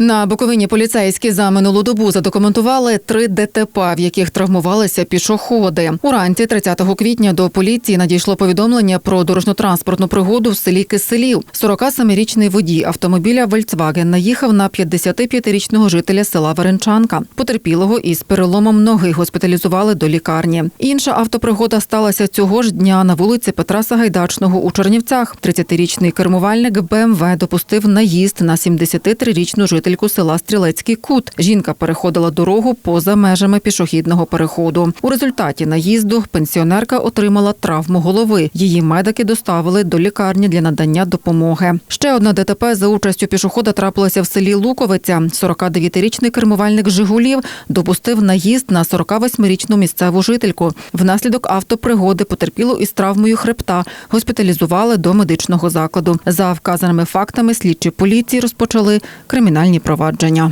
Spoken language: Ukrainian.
На Буковині поліцейські за минулу добу задокументували три ДТП, в яких травмувалися пішоходи. Уранці 30 квітня до поліції надійшло повідомлення про дорожньо-транспортну пригоду в селі Киселів. 47-річний водій автомобіля Вольцваген наїхав на 55-річного жителя села Веренчанка. Потерпілого із переломом ноги госпіталізували до лікарні. Інша автопригода сталася цього ж дня на вулиці Петра Сагайдачного у Чернівцях. 30-річний кермувальник БМВ допустив наїзд на 73-річну жительку села Стрілецький Кут. Жінка переходила дорогу поза межами пішохідного переходу. У результаті наїзду пенсіонерка отримала травму голови. Її медики доставили до лікарні для надання допомоги. Ще одна ДТП за участю пішохода трапилася в селі Луковиця. 49-річний кермувальник Жигулів допустив наїзд на 48-річну місцеву жительку. Внаслідок автопригоди потерпілу із травмою хребта госпіталізували до медичного закладу. За вказаними фактами слідчі поліції розпочали кримінальні provođenja.